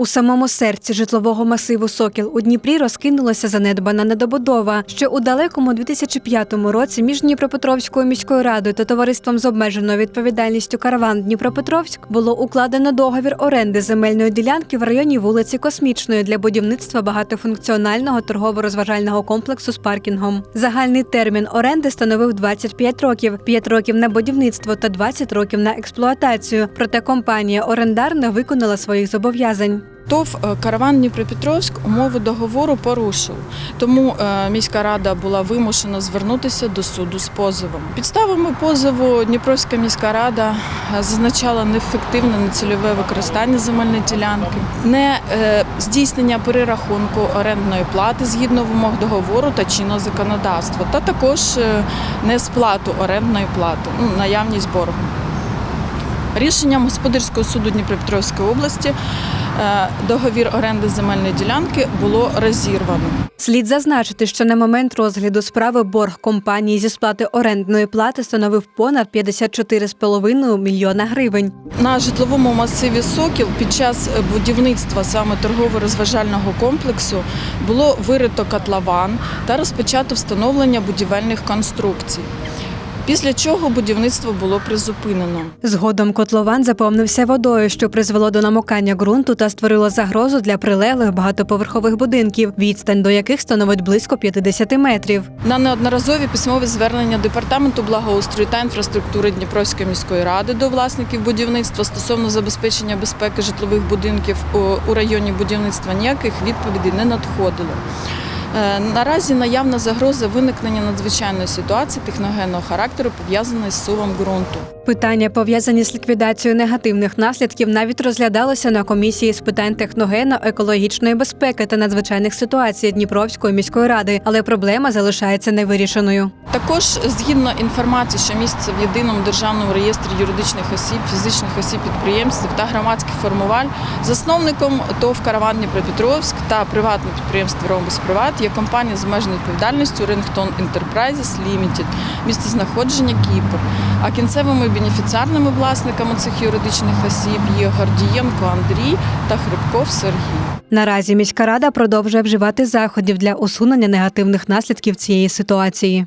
У самому серці житлового масиву Сокіл у Дніпрі розкинулася занедбана недобудова. Ще у далекому 2005 році між Дніпропетровською міською радою та товариством з обмеженою відповідальністю Караван Дніпропетровськ було укладено договір оренди земельної ділянки в районі вулиці Космічної для будівництва багатофункціонального торгово-розважального комплексу з паркінгом. Загальний термін оренди становив 25 років, 5 років на будівництво та 20 років на експлуатацію. Проте компанія орендар не виконала своїх зобов'язань. ТОВ е, «Караван Дніпропетровськ» умови договору порушив, тому е, міська рада була вимушена звернутися до суду з позовом. Підставами позову Дніпровська міська рада е, зазначала неефективне нецільове використання земельної ділянки, не здійснення перерахунку орендної плати згідно вимог договору та чинного законодавства, та також е, несплату орендної плати, ну, наявність боргу. Рішенням господарського суду Дніпропетровської області договір оренди земельної ділянки було розірвано. Слід зазначити, що на момент розгляду справи борг компанії зі сплати орендної плати становив понад 54,5 мільйона гривень. На житловому масиві Сокіл під час будівництва саме торгово-розважального комплексу було вирито котлован та розпочато встановлення будівельних конструкцій. Після чого будівництво було призупинено. Згодом котлован заповнився водою, що призвело до намокання ґрунту та створило загрозу для прилеглих багатоповерхових будинків, відстань до яких становить близько 50 метрів. На неодноразові письмові звернення департаменту благоустрою та інфраструктури Дніпровської міської ради до власників будівництва стосовно забезпечення безпеки житлових будинків у- у районі будівництва ніяких відповідей не надходило. Е, Наразі наявна загроза виникнення надзвичайної ситуації техногенного характеру пов'язаної з сувом ґрунту. Питання, пов'язані з ліквідацією негативних наслідків, навіть розглядалося на комісії з питань техногенно-екологічної безпеки та надзвичайних ситуацій Дніпровської міської ради, але проблема залишається невирішеною. Також згідно інформації, що міститься в єдиному державному реєстрі юридичних осіб, фізичних осіб підприємств та громадських формувань, засновником ТОВ «Караван Дніпропетровськ» та приватне підприємство «Ромбус Приват» є компанія з обмеженою відповідальністю Rington Enterprises Limited, місцезнаходження Кіпр. А кінцевими бенефіціарними власниками цих юридичних осіб є Гордієнко Андрій та Хребков Сергій. Наразі міська рада продовжує вживати заходів для усунення негативних наслідків цієї ситуації.